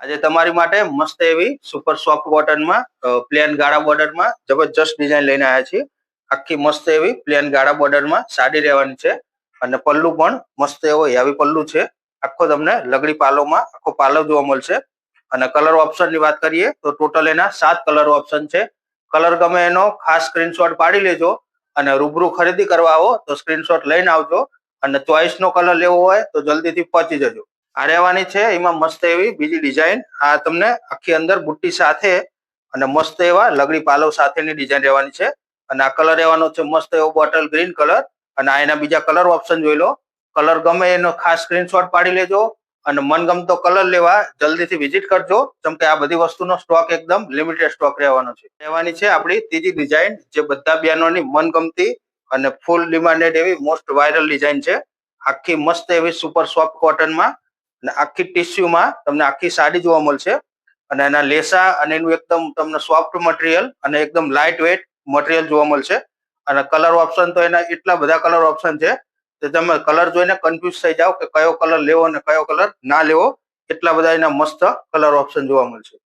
આજે તમારી માટે મસ્ત એવી સુપર સોફ્ટ કોટનમાં પ્લેન ગાળા બોર્ડરમાં જબરજસ્ત ડિઝાઇન લઈને આવ્યા છીએ. આખી મસ્ત એવી પ્લેન ગાળા બોર્ડરમાં સાડી રહેવાની છે અને પલ્લુ પણ મસ્ત એવો હેવી પલ્લુ છે. આખો તમને લગડી પાલોમાં આખો પાલો જોવા મળશે. અને કલર ઓપ્શનની વાત કરીએ તો ટોટલ એના સાત કલર ઓપ્શન છે. કલર ગમે એનો ખાસ સ્ક્રીનશોટ પાડી લેજો અને રૂબરૂ ખરીદી કરવા આવો તો સ્ક્રીનશોટ લઈને આવજો. અને ચોઈસ નો કલર લેવો હોય તો જલ્દીથી પહોંચી જજો. આ રહેવાની છે, એમાં મસ્ત એવી બીજી ડિઝાઇન આ તમને આખી અંદર બુટ્ટી સાથે અને મસ્ત એવા લગડી પાલવ સાથેની ડિઝાઇન રહેવાની છે. અને આ કલર રહેવાનો છે મસ્ત એવો બોટલ ગ્રીન કલર અને આ એના બીજા કલર ઓપ્શન જોઈ લો. કલર ગમે એનો ખાસ સ્ક્રીનશોટ પાડી લેજો. અને મનગમતો કલર લેવા જલ્દીથી વિઝિટ કરજો. જેમ કે આ બધી વસ્તુનો સ્ટોક એકદમ લિમિટેડ સ્ટોક રહેવાનો છે. રહેવાની છે આપણી ત્રીજી ડિઝાઇન જે બધા બહેનોની મનગમતી અને ફૂલ ડિમાન્ડેડ એવી મોસ્ટ વાયરલ ડિઝાઇન છે. આખી મસ્ત એવી સુપર સોફ્ટ કોટનમાં અને આખી ટીસ્યુમાં તમને આખી સાડી જોવા મળશે. અને એના લેસા અને એનું એકદમ તમને સોફ્ટ મટીરિયલ અને એકદમ લાઇટ વેટ મટીરિયલ જોવા મળશે. અને કલર ઓપ્શન તો એના એટલા બધા કલર ઓપ્શન છે કે તમે કલર જોઈને કન્ફ્યુઝ થઈ જાઓ કે કયો કલર લેવો અને કયો કલર ના લેવો. એટલા બધા એના મસ્ત કલર ઓપ્શન જોવા મળશે.